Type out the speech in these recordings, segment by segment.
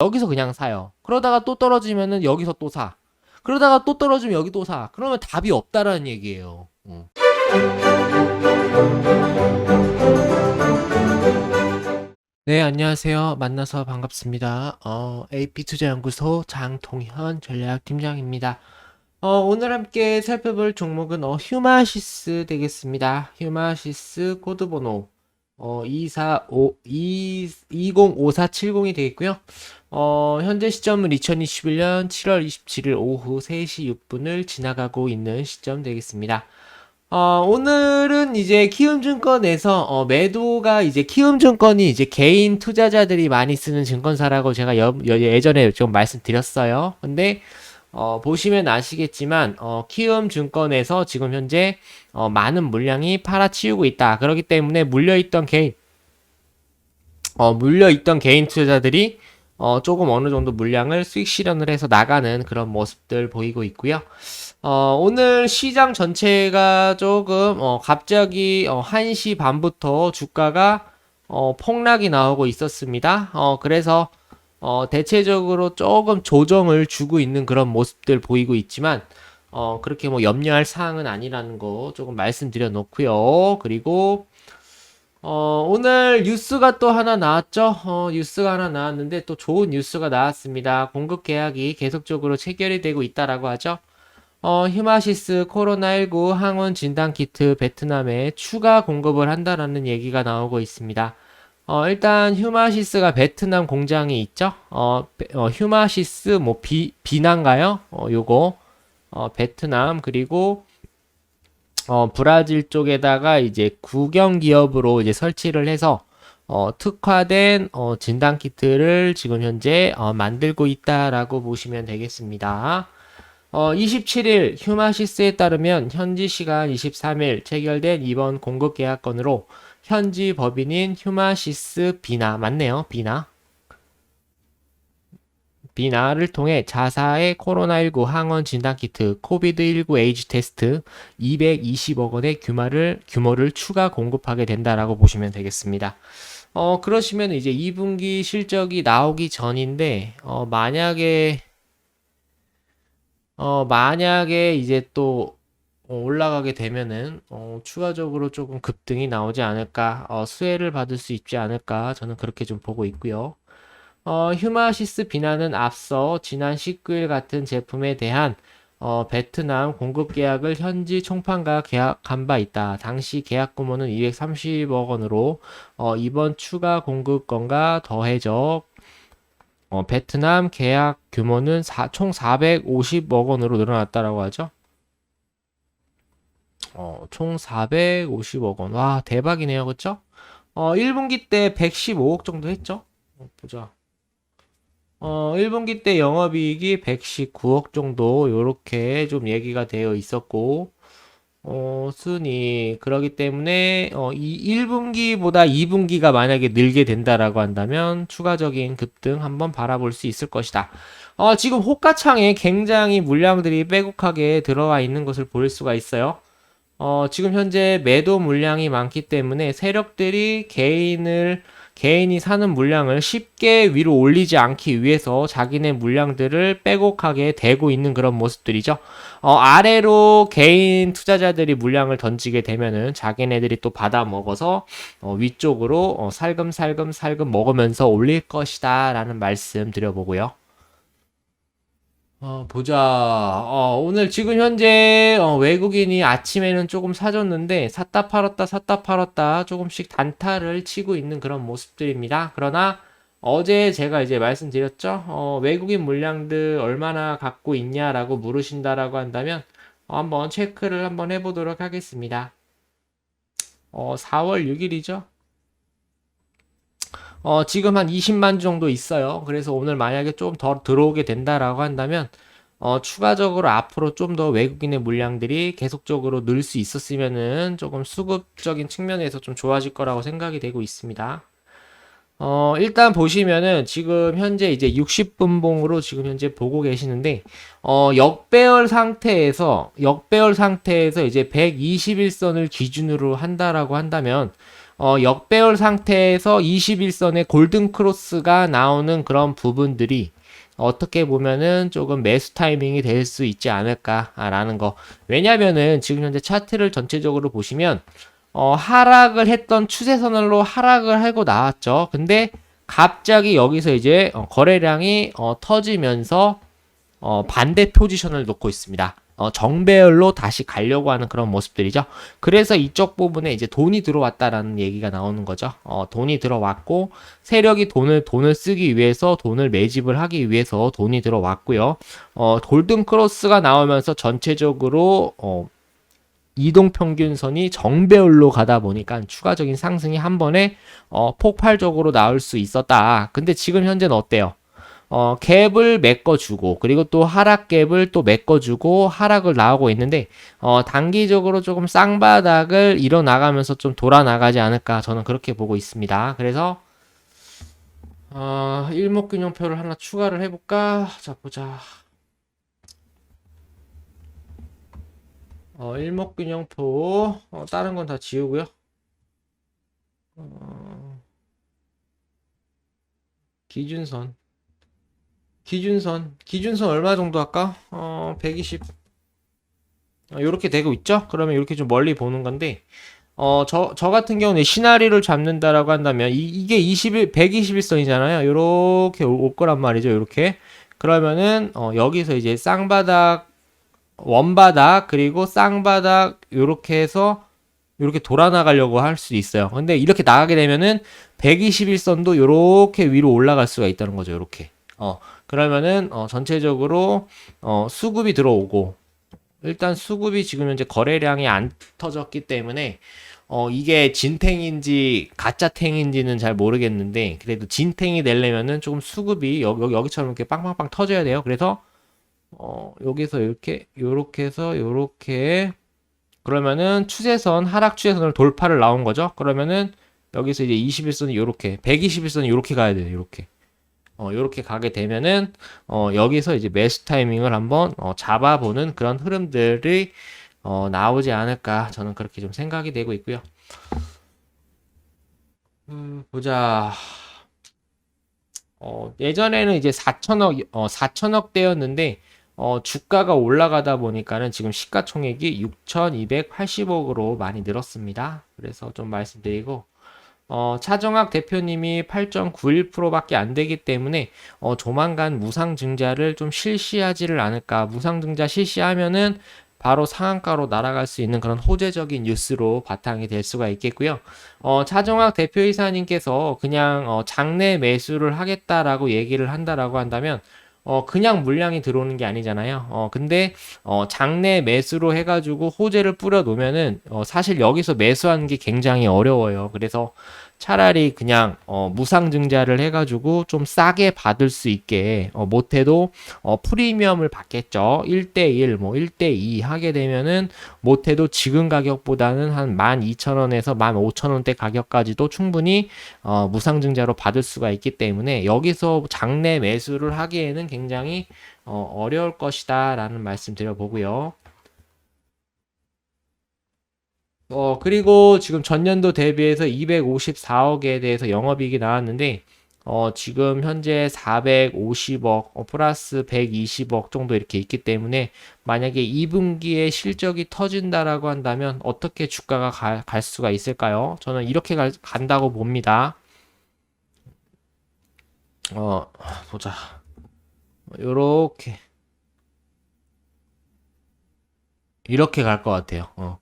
여기서 그냥 사요. 그러다가 또 떨어지면은 여기서 또 사. 그러다가 또 떨어지면 여기 또 사. 그러면 답이 없다라는 얘기예요. 음. 네, 안녕하세요. 만나서 반갑습니다. 어, AP투자연구소 장동현 전략팀장입니다. 어, 오늘 함께 살펴볼 종목은 어, 휴마시스 되겠습니다. 휴마시스 코드번호 어, 245, 2, 205470이 되겠고요. 어, 현재 시점은 2021년 7월 27일 오후 3시 6분을 지나가고 있는 시점 되겠습니다. 어, 오늘은 이제 키움증권에서 어, 매도가 이제 키움증권이 이제 개인 투자자들이 많이 쓰는 증권사라고 제가 여- 여- 예전에 좀 말씀드렸어요. 근데 어, 보시면 아시겠지만 어, 키움증권에서 지금 현재 어, 많은 물량이 팔아치우고 있다. 그렇기 때문에 물려있던 개인 어, 물려있던 개인 투자자들이 어, 조금 어느 정도 물량을 수익 실현을 해서 나가는 그런 모습들 보이고 있고요. 어, 오늘 시장 전체가 조금, 어, 갑자기, 어, 1시 반부터 주가가, 어, 폭락이 나오고 있었습니다. 어, 그래서, 어, 대체적으로 조금 조정을 주고 있는 그런 모습들 보이고 있지만, 어, 그렇게 뭐 염려할 사항은 아니라는 거 조금 말씀드려 놓고요. 그리고, 어, 오늘 뉴스가 또 하나 나왔죠? 어, 뉴스가 하나 나왔는데 또 좋은 뉴스가 나왔습니다. 공급 계약이 계속적으로 체결이 되고 있다라고 하죠. 어, 휴마시스 코로나19 항원 진단 키트 베트남에 추가 공급을 한다라는 얘기가 나오고 있습니다. 어, 일단 휴마시스가 베트남 공장이 있죠. 어, 베- 어, 휴마시스 뭐 비, 비난가요? 어, 요거 어, 베트남 그리고 어, 브라질 쪽에다가 이제 국영 기업으로 이제 설치를 해서 어, 특화된 어, 진단 키트를 지금 현재 어, 만들고 있다라고 보시면 되겠습니다. 어, 27일 휴마시스에 따르면 현지 시간 23일 체결된 이번 공급 계약 건으로 현지 법인인 휴마시스 비나 맞네요. 비나 비나를 통해 자사의 코로나19 항원 진단 키트 코비드19 에이지 테스트 220억 원의 규모를 규모를 추가 공급하게 된다라고 보시면 되겠습니다. 어 그러시면 이제 2분기 실적이 나오기 전인데 어 만약에 어, 만약에 이제 또 어, 올라가게 되면은 어, 추가적으로 조금 급등이 나오지 않을까, 어, 수혜를 받을 수 있지 않을까, 저는 그렇게 좀 보고 있고요. 어, 휴마시스 비나는 앞서 지난 19일 같은 제품에 대한 어, 베트남 공급 계약을 현지 총판과 계약한 바 있다. 당시 계약 규모는 230억 원으로 어, 이번 추가 공급건과 더해져 어, 베트남 계약 규모는 사- 총 450억 원으로 늘어났다라고 하죠. 어, 총 450억 원. 와, 대박이네요. 그쵸? 어, 1분기 때 115억 정도 했죠? 어, 보자. 어, 1분기 때 영업이익이 119억 정도, 요렇게 좀 얘기가 되어 있었고, 어, 순위. 그러기 때문에, 어, 이 1분기보다 2분기가 만약에 늘게 된다라고 한다면, 추가적인 급등 한번 바라볼 수 있을 것이다. 어, 지금 호가창에 굉장히 물량들이 빼곡하게 들어와 있는 것을 볼 수가 있어요. 어, 지금 현재 매도 물량이 많기 때문에 세력들이 개인을, 개인이 사는 물량을 쉽게 위로 올리지 않기 위해서 자기네 물량들을 빼곡하게 대고 있는 그런 모습들이죠. 어, 아래로 개인 투자자들이 물량을 던지게 되면은 자기네들이 또 받아 먹어서 어, 위쪽으로 어, 살금살금 살금 먹으면서 올릴 것이다 라는 말씀 드려보고요. 어, 보자. 어, 오늘 지금 현재 어, 외국인이 아침에는 조금 사줬는데 샀다 팔았다 샀다 팔았다 조금씩 단타를 치고 있는 그런 모습들입니다. 그러나 어제 제가 이제 말씀드렸죠. 어, 외국인 물량들 얼마나 갖고 있냐라고 물으신다라고 한다면 어, 한번 체크를 한번 해보도록 하겠습니다. 어, 4월 6일이죠. 어, 지금 한 20만 정도 있어요. 그래서 오늘 만약에 좀 더 들어오게 된다라고 한다면, 어, 추가적으로 앞으로 좀 더 외국인의 물량들이 계속적으로 늘 수 있었으면은 조금 수급적인 측면에서 좀 좋아질 거라고 생각이 되고 있습니다. 어, 일단 보시면은 지금 현재 이제 60분봉으로 지금 현재 보고 계시는데, 어, 역배열 상태에서, 역배열 상태에서 이제 121선을 기준으로 한다라고 한다면, 어, 역배열 상태에서 21선의 골든 크로스가 나오는 그런 부분들이 어떻게 보면은 조금 매수 타이밍이 될 수 있지 않을까라는 거. 왜냐면은 지금 현재 차트를 전체적으로 보시면 어, 하락을 했던 추세 선으로 하락을 하고 나왔죠. 근데 갑자기 여기서 이제 어, 거래량이 어, 터지면서 어, 반대 포지션을 놓고 있습니다. 어, 정배열로 다시 가려고 하는 그런 모습들이죠. 그래서 이쪽 부분에 이제 돈이 들어왔다라는 얘기가 나오는 거죠. 어, 돈이 들어왔고 세력이 돈을 돈을 쓰기 위해서 돈을 매집을 하기 위해서 돈이 들어왔고요. 어, 골든 크로스가 나오면서 전체적으로 어, 이동 평균선이 정배열로 가다 보니까 추가적인 상승이 한 번에 어, 폭발적으로 나올 수 있었다. 근데 지금 현재는 어때요? 어, 갭을 메꿔주고, 그리고 또 하락 갭을 또 메꿔주고, 하락을 나오고 있는데, 어, 단기적으로 조금 쌍바닥을 일어나가면서 좀 돌아 나가지 않을까, 저는 그렇게 보고 있습니다. 그래서, 어, 일목균형표를 하나 추가를 해볼까? 자, 보자. 어, 일목균형표, 어, 다른 건 다 지우고요. 어, 기준선. 기준선. 기준선 얼마 정도 할까? 어, 120. 어, 요렇게 되고 있죠? 그러면 이렇게 좀 멀리 보는 건데, 어, 저, 저 같은 경우는 시나리오를 잡는다라고 한다면, 이, 이게 21, 121선이잖아요. 요렇게 올, 올 거란 말이죠. 요렇게. 그러면은, 어, 여기서 이제 쌍바닥, 원바닥, 그리고 쌍바닥, 요렇게 해서, 요렇게 돌아 나가려고 할 수 있어요. 근데 이렇게 나가게 되면은 121선도 요렇게 위로 올라갈 수가 있다는 거죠. 요렇게. 어, 그러면은 어, 전체적으로 어, 수급이 들어오고 일단 수급이 지금 현재 거래량이 안 터졌기 때문에 어, 이게 진탱인지 가짜탱인지는 잘 모르겠는데 그래도 진탱이 되려면은 조금 수급이 여기 여기처럼 이렇게 빵빵빵 터져야 돼요. 그래서 어, 여기서 이렇게 요렇게 해서 요렇게 그러면은 추세선 하락 추세선을 돌파를 나온 거죠. 그러면은 여기서 이제 21선이 요렇게 121선이 요렇게 가야 돼요. 요렇게. 어, 요렇게 가게 되면은, 어, 여기서 이제 매수 타이밍을 한번, 어, 잡아보는 그런 흐름들이, 어, 나오지 않을까. 저는 그렇게 좀 생각이 되고 있고요. 음, 보자. 어, 예전에는 이제 4천억, 어, 4천억 대였는데, 어, 주가가 올라가다 보니까는 지금 시가총액이 6,280억으로 많이 늘었습니다. 그래서 좀 말씀드리고, 어, 차정학 대표님이 8.91%밖에 안 되기 때문에 어, 조만간 무상증자를 좀 실시하지를 않을까. 무상증자 실시하면은 바로 상한가로 날아갈 수 있는 그런 호재적인 뉴스로 바탕이 될 수가 있겠고요. 어, 차정학 대표이사님께서 그냥 어, 장내 매수를 하겠다라고 얘기를 한다라고 한다면 어, 그냥 물량이 들어오는 게 아니잖아요. 어, 근데, 어, 장내 매수로 해가지고 호재를 뿌려 놓으면은, 어, 사실 여기서 매수하는 게 굉장히 어려워요. 그래서 차라리 그냥 어, 무상증자를 해가지고 좀 싸게 받을 수 있게 어, 못해도 어, 프리미엄을 받겠죠. 1대1, 뭐 1대2 하게 되면은 못해도 지금 가격보다는 한 12,000원에서 15,000원대 가격까지도 충분히 어, 무상증자로 받을 수가 있기 때문에 여기서 장내 매수를 하기에는 굉장히 어, 어려울 것이다 라는 말씀 드려보고요. 어, 그리고 지금 전년도 대비해서 254억에 대해서 영업이익이 나왔는데, 어, 지금 현재 450억, 어, 플러스 120억 정도 이렇게 있기 때문에, 만약에 2분기에 실적이 터진다라고 한다면, 어떻게 주가가 가, 갈 수가 있을까요? 저는 이렇게 갈, 간다고 봅니다. 어, 보자. 요렇게. 이렇게 갈 것 같아요. 어.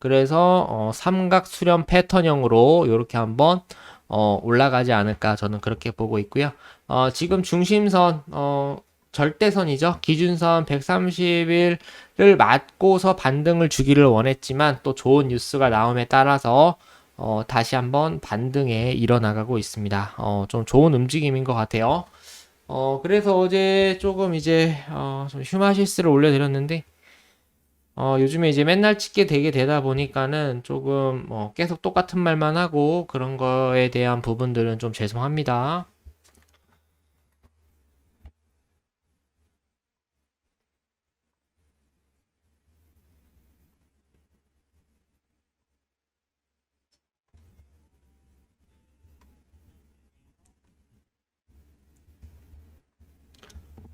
그래서 어, 삼각 수렴 패턴형으로 이렇게 한번 어, 올라가지 않을까 저는 그렇게 보고 있고요. 어, 지금 중심선 어, 절대선이죠. 기준선 130일을 맞고서 반등을 주기를 원했지만 또 좋은 뉴스가 나옴에 따라서 어, 다시 한번 반등에 일어나가고 있습니다. 어, 좀 좋은 움직임인 것 같아요. 어, 그래서 어제 조금 이제 어, 좀 휴마시스를 올려드렸는데 어, 요즘에 이제 맨날 찍게 되게 되다 보니까는 조금 어, 계속 똑같은 말만 하고 그런 거에 대한 부분들은 좀 죄송합니다.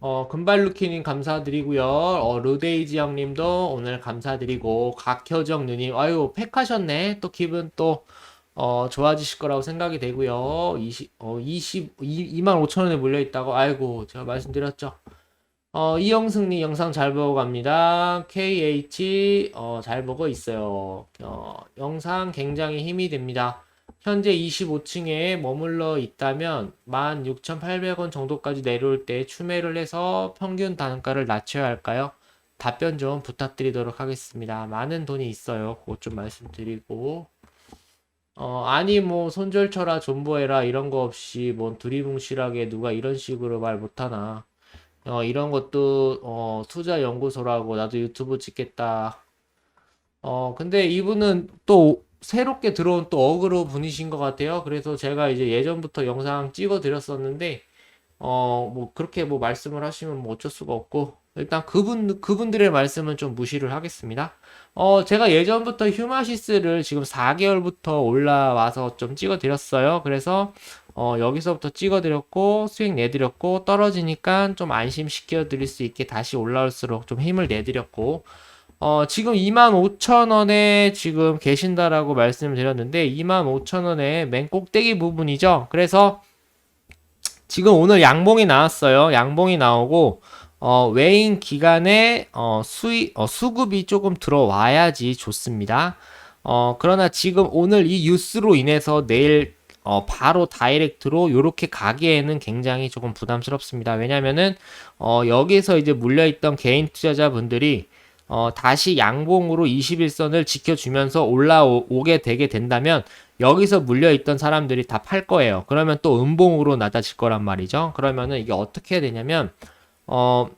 어, 금발루키님 감사드리고요. 어, 루데이지 형님도 오늘 감사드리고, 각효정 누님, 아유, 팩하셨네. 또 기분 또, 어, 좋아지실 거라고 생각이 되고요. 20, 어, 20, 2만 5천 원에 물려 있다고, 아이고, 제가 말씀드렸죠. 어, 이영승님 영상 잘 보고 갑니다. KH, 어, 잘 보고 있어요. 어, 영상 굉장히 힘이 됩니다. 현재 25층에 머물러 있다면 16,800원 정도까지 내려올 때 추매를 해서 평균 단가를 낮춰야 할까요? 답변 좀 부탁드리도록 하겠습니다. 많은 돈이 있어요. 그것 좀 말씀드리고. 어, 아니, 뭐, 손절쳐라, 존버해라, 이런 거 없이, 뭐, 두리뭉실하게 누가 이런 식으로 말 못하나. 어, 이런 것도, 어, 투자 연구소라고, 나도 유튜브 찍겠다. 어, 근데 이분은 또 새롭게 들어온 또 어그로 분이신 것 같아요. 그래서 제가 이제 예전부터 영상 찍어 드렸었는데, 어, 뭐, 그렇게 뭐 말씀을 하시면 뭐 어쩔 수가 없고, 일단 그분, 그분들의 말씀은 좀 무시를 하겠습니다. 어, 제가 예전부터 휴마시스를 지금 4개월부터 올라와서 좀 찍어 드렸어요. 그래서, 어, 여기서부터 찍어 드렸고, 수익 내 드렸고, 떨어지니까 좀 안심시켜 드릴 수 있게 다시 올라올수록 좀 힘을 내 드렸고, 어, 지금 25,000원에 지금 계신다라고 말씀을 드렸는데 25,000원에 맨 꼭대기 부분이죠. 그래서 지금 오늘 양봉이 나왔어요. 양봉이 나오고 어, 외인 기간에 어, 수익 어, 수급이 조금 들어와야지 좋습니다. 어, 그러나 지금 오늘 이 뉴스로 인해서 내일 어, 바로 다이렉트로 이렇게 가기에는 굉장히 조금 부담스럽습니다. 왜냐면은 어, 여기서 이제 물려있던 개인 투자자분들이 어, 다시 양봉으로 21선을 지켜주면서 올라오게 되게 된다면 여기서 물려있던 사람들이 다 팔 거예요. 그러면 또 음봉으로 낮아질 거란 말이죠. 그러면은 이게 어떻게 되냐면 어,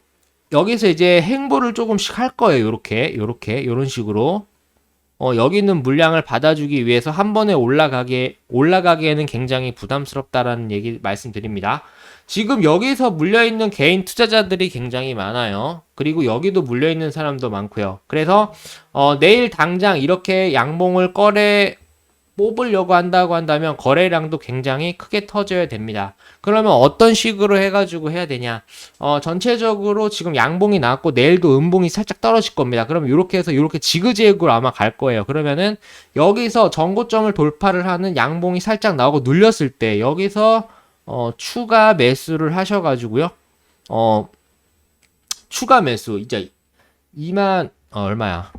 여기서 이제 행보를 조금씩 할 거예요. 요렇게 요렇게 요런 식으로 어, 여기 있는 물량을 받아주기 위해서 한 번에 올라가게 올라가기에는 굉장히 부담스럽다라는 얘기 말씀드립니다. 지금 여기서 물려있는 개인 투자자들이 굉장히 많아요. 그리고 여기도 물려있는 사람도 많고요. 그래서 어, 내일 당장 이렇게 양봉을 꺼내 뽑으려고 한다고 한다면 거래량도 굉장히 크게 터져야 됩니다. 그러면 어떤 식으로 해가지고 해야 되냐? 어, 전체적으로 지금 양봉이 나왔고 내일도 음봉이 살짝 떨어질 겁니다. 그러면 이렇게 해서 이렇게 지그재그로 아마 갈 거예요. 그러면은 여기서 전고점을 돌파를 하는 양봉이 살짝 나오고 눌렸을 때 여기서 어, 추가 매수를 하셔가지고요. 어, 추가 매수, 이제 2만, 어, 얼마야?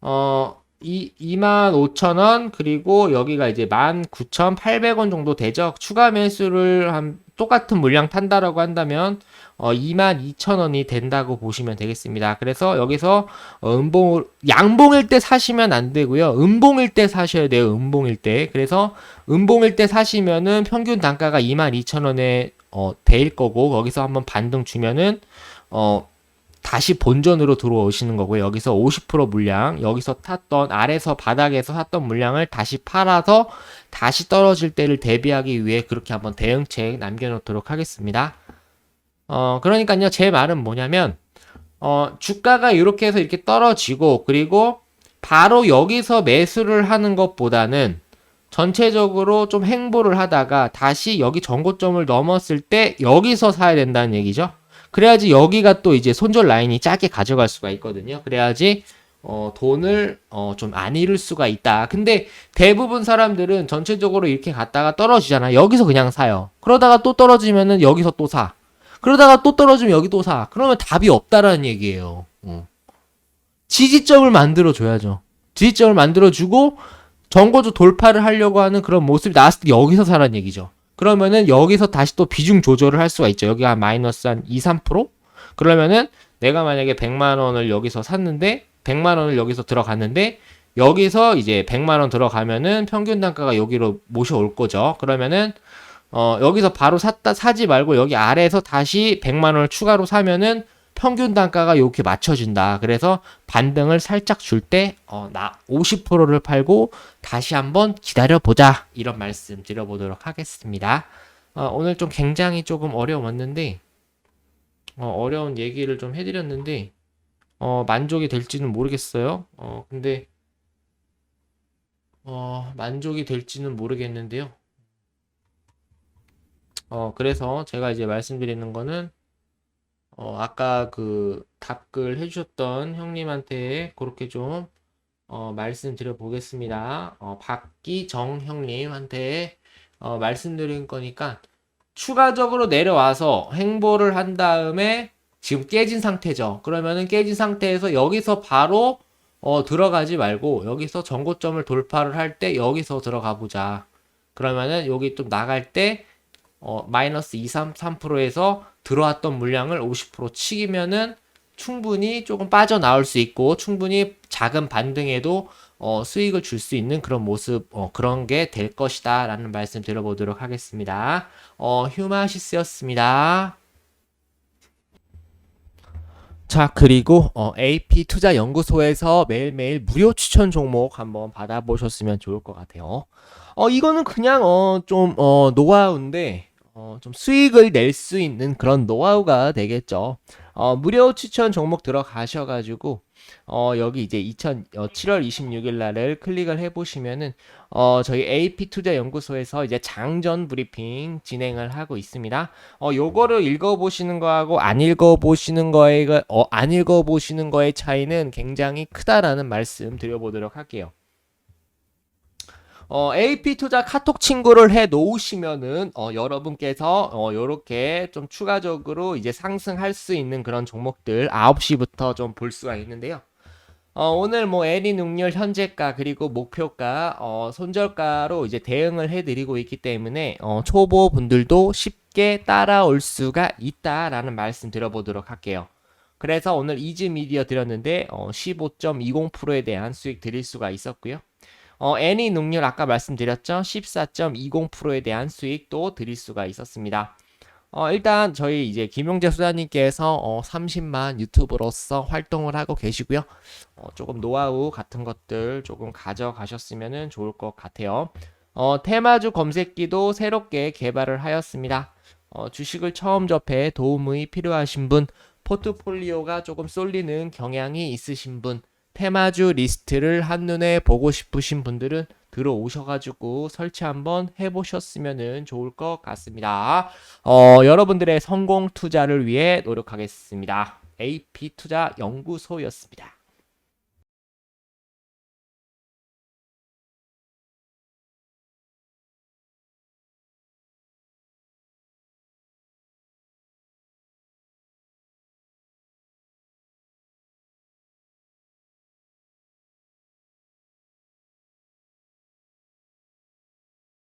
어, 이, 25,000원, 그리고 여기가 이제 19,800원 정도 되죠. 추가 매수를 한, 똑같은 물량 탄다라고 한다면, 어, 22,000원이 된다고 보시면 되겠습니다. 그래서 여기서, 어, 음봉, 양봉일 때 사시면 안 되고요. 음봉일 때 사셔야 돼요. 음봉일 때. 그래서, 음봉일 때 사시면은 평균 단가가 22,000원에, 어, 대일 거고, 거기서 한번 반등 주면은, 어, 다시 본전으로 들어오시는 거고요. 여기서 50% 물량, 여기서 탔던 아래서 바닥에서 샀던 물량을 다시 팔아서 다시 떨어질 때를 대비하기 위해 그렇게 한번 대응책 남겨놓도록 하겠습니다. 어, 그러니까요. 제 말은 뭐냐면 어, 주가가 이렇게 해서 이렇게 떨어지고 그리고 바로 여기서 매수를 하는 것보다는 전체적으로 좀 행보를 하다가 다시 여기 전고점을 넘었을 때 여기서 사야 된다는 얘기죠. 그래야지 여기가 또 이제 손절 라인이 짧게 가져갈 수가 있거든요. 그래야지 어, 돈을 어, 좀 안 잃을 수가 있다. 근데 대부분 사람들은 전체적으로 이렇게 갔다가 떨어지잖아. 여기서 그냥 사요. 그러다가 또 떨어지면은 여기서 또 사. 그러다가 또 떨어지면 여기 또 사. 그러면 답이 없다라는 얘기예요. 어. 지지점을 만들어 줘야죠. 지지점을 만들어 주고 정거조 돌파를 하려고 하는 그런 모습이 나왔을 때 여기서 사라는 얘기죠. 그러면은 여기서 다시 또 비중 조절을 할 수가 있죠. 여기가 마이너스 한 2, 3%? 그러면은 내가 만약에 100만 원을 여기서 샀는데 100만 원을 여기서 들어갔는데 여기서 이제 100만 원 들어가면은 평균 단가가 여기로 모셔올 거죠. 그러면은 어 여기서 바로 샀다 사지 말고 여기 아래에서 다시 100만 원을 추가로 사면은 평균 단가가 이렇게 맞춰진다. 그래서 반등을 살짝 줄 때, 어, 나 50%를 팔고 다시 한번 기다려 보자. 이런 말씀 드려보도록 하겠습니다. 어, 오늘 좀 굉장히 조금 어려웠는데, 어, 어려운 얘기를 좀 해드렸는데, 어, 만족이 될지는 모르겠어요. 어, 근데, 어, 만족이 될지는 모르겠는데요. 어, 그래서 제가 이제 말씀드리는 거는, 어, 아까 그 답글 해주셨던 형님한테 그렇게 좀 어, 말씀드려 보겠습니다. 어, 박기정 형님한테 어, 말씀드린 거니까 추가적으로 내려와서 행보를 한 다음에 지금 깨진 상태죠. 그러면은 깨진 상태에서 여기서 바로 어, 들어가지 말고 여기서 전고점을 돌파를 할 때 여기서 들어가 보자. 그러면은 여기 좀 나갈 때 어, 마이너스 2, 3, 3%에서 들어왔던 물량을 50% 치기면은 충분히 조금 빠져나올 수 있고 충분히 작은 반등에도 어, 수익을 줄 수 있는 그런 모습 어, 그런 게 될 것이다 라는 말씀 드려보도록 하겠습니다. 어, 휴마시스였습니다. 자, 그리고 어, AP 투자 연구소에서 매일매일 무료 추천 종목 한번 받아보셨으면 좋을 것 같아요. 어, 이거는 그냥 어, 좀 어, 노하우인데 어, 좀 수익을 낼 수 있는 그런 노하우가 되겠죠. 어, 무료 추천 종목 들어가셔가지고 어, 여기 이제 2000, 어, 7월 26일 날을 클릭을 해보시면은 어, 저희 AP 투자 연구소에서 이제 장전 브리핑 진행을 하고 있습니다. 어, 요거를 읽어보시는 거하고 안 읽어보시는 거에, 어, 안 읽어보시는 거의 차이는 굉장히 크다라는 말씀 드려보도록 할게요. 어, AP 투자 카톡 친구를 해 놓으시면은 어, 여러분께서 어, 요렇게 좀 추가적으로 이제 상승할 수 있는 그런 종목들 9시부터 좀 볼 수가 있는데요. 어, 오늘 뭐 애니 능률 현재가 그리고 목표가 어, 손절가로 이제 대응을 해드리고 있기 때문에 어, 초보 분들도 쉽게 따라올 수가 있다라는 말씀 드려보도록 할게요. 그래서 오늘 이즈 미디어 드렸는데 어, 15.20%에 대한 수익 드릴 수가 있었고요. 어, 애니 능률 아까 말씀드렸죠? 14.20%에 대한 수익도 드릴 수가 있었습니다. 어, 일단 저희 이제 김용재 수사님께서 어, 30만 유튜브로서 활동을 하고 계시고요. 어, 조금 노하우 같은 것들 조금 가져가셨으면 좋을 것 같아요. 어, 테마주 검색기도 새롭게 개발을 하였습니다. 어, 주식을 처음 접해 도움이 필요하신 분, 포트폴리오가 조금 쏠리는 경향이 있으신 분, 테마주 리스트를 한눈에 보고 싶으신 분들은 들어오셔가지고 설치 한번 해보셨으면 좋을 것 같습니다. 어, 여러분들의 성공 투자를 위해 노력하겠습니다. AP 투자 연구소였습니다.